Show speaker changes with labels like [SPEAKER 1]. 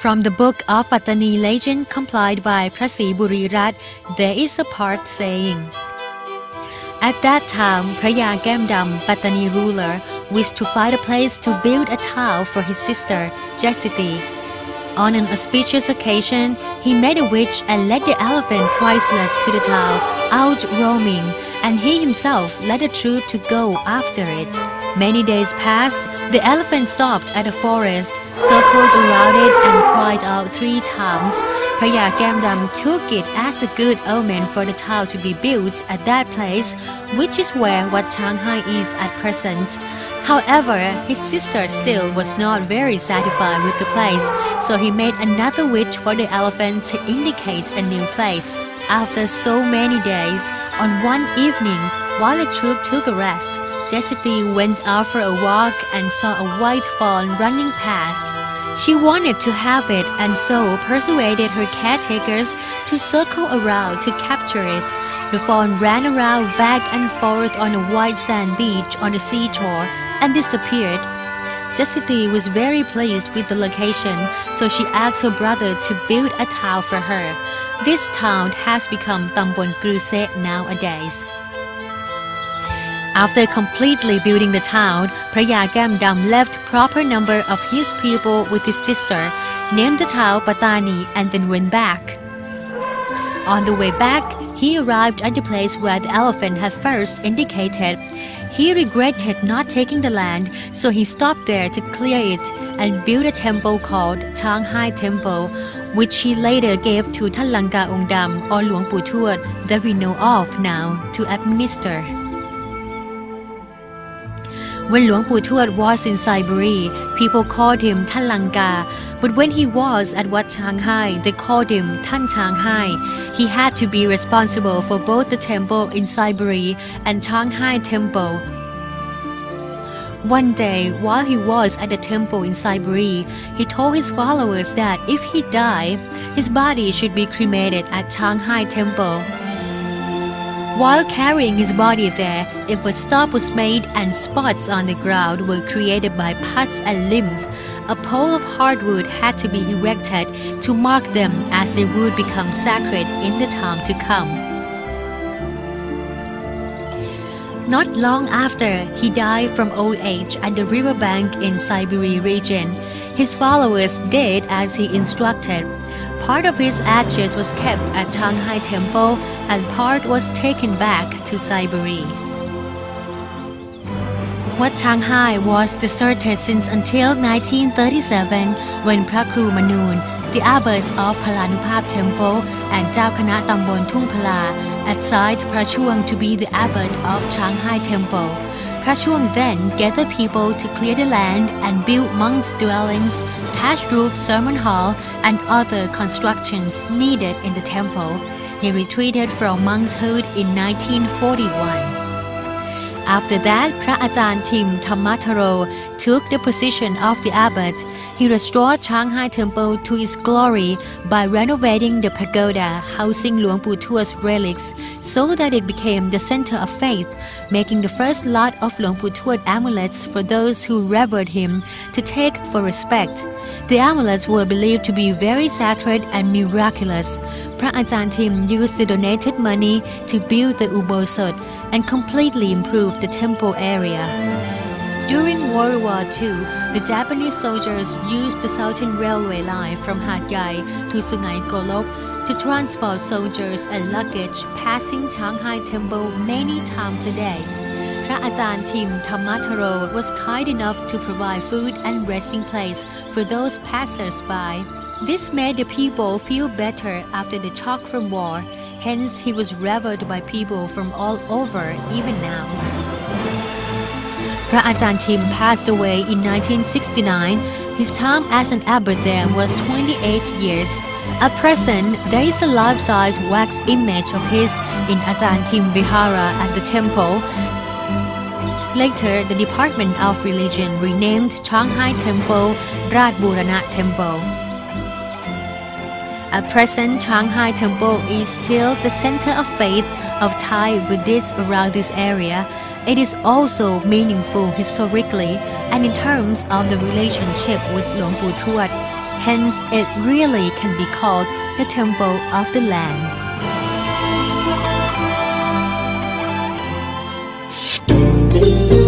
[SPEAKER 1] From the book of Pattani legend compiled by Prasi Burirat, there is a part saying, At that time, Praya Gamdam, Pattani ruler, wished to find a place to build a tower for his sister, Jasiti. On an auspicious occasion, he made a witch and led the elephant priceless to the tower, out roaming, and he himself led a troop to go after it. Many days passed, the elephant stopped at a forest, circled around it, and cried out three times. Praya Gamdam took it as a good omen for the town to be built at that place, which is where Wat Shanghai is at present. However, his sister still was not very satisfied with the place, so he made another witch for the elephant to indicate a new place. After so many days, on one evening, while the troop took a rest, Jessie went out for a walk and saw a white fawn running past. She wanted to have it and so persuaded her caretakers to circle around to capture it. The fawn ran around back and forth on a white sand beach on the seashore and disappeared. Jessie was very pleased with the location, so she asked her brother to build a town for her. This town has become Tambon Kruse nowadays. After completely building the town, Praya Gamdam left proper number of his people with his sister, named the town Patani, and then went back. On the way back, he arrived at the place where the elephant had first indicated. He regretted not taking the land, so he stopped there to clear it and built a temple called Changhai Temple, which he later gave to Talanga Ongdam or Luang Pu Tuat that we know of now to administer. When Luang Pu Tuat was in Siberia, people called him Talanga, but when he was at Wat Shanghai, they called him Tan Shanghai. He had to be responsible for both the temple in Siberia and Shanghai Temple. One day, while he was at the temple in Siberia, he told his followers that if he died, his body should be cremated at Shanghai Temple. While carrying his body there, if a stop was made and spots on the ground were created by pus and lymph, a pole of hardwood had to be erected to mark them as they would become sacred in the time to come. Not long after, he died from old age at the riverbank in Siberia region. His followers did as he instructed. Part of his ashes was kept at Shanghai Temple and part was taken back to Siberia. Wat Shanghai was deserted since until 1937 when Prakru Manoon, the abbot of Palanuphap Temple and Kana Tambon Thung Pala, assigned Prachuang to be the abbot of Shanghai Temple. Prachuang then gathered people to clear the land and build monks' dwellings, thatched roof sermon hall, and other constructions needed in the temple. He retreated from monkshood in 1941. After that, Pra Ajahn Tim Thammataro took the position of the abbot. He restored Shanghai Temple to its glory by renovating the pagoda housing Luang Pu Tuat's relics so that it became the center of faith, making the first lot of Luang Pu Tuat amulets for those who revered him to take for respect. The amulets were believed to be very sacred and miraculous. Pra Ajahn Tim used the donated money to build the Ubosot and completely improve the temple area. During World War II, the Japanese soldiers used the Southern Railway line from Hat Yai to Sungai Golok to transport soldiers and luggage passing Shanghai Temple many times a day. Ajahn Tim Thammataro was kind enough to provide food and resting place for those passers-by. This made the people feel better after the shock from war. Hence, he was revered by people from all over, even now. Pra Tim passed away in 1969. His time as an abbot there was 28 years. At present, there is a life-size wax image of his in Ajahn Tim Vihara at the temple. Later, the Department of Religion renamed Shanghai Temple Radburana Temple. At present, Changhai Temple is still the center of faith of Thai Buddhists around this area. It is also meaningful historically and in terms of the relationship with Luang Tuat. Thuat. Hence, it really can be called the temple of the land. thank you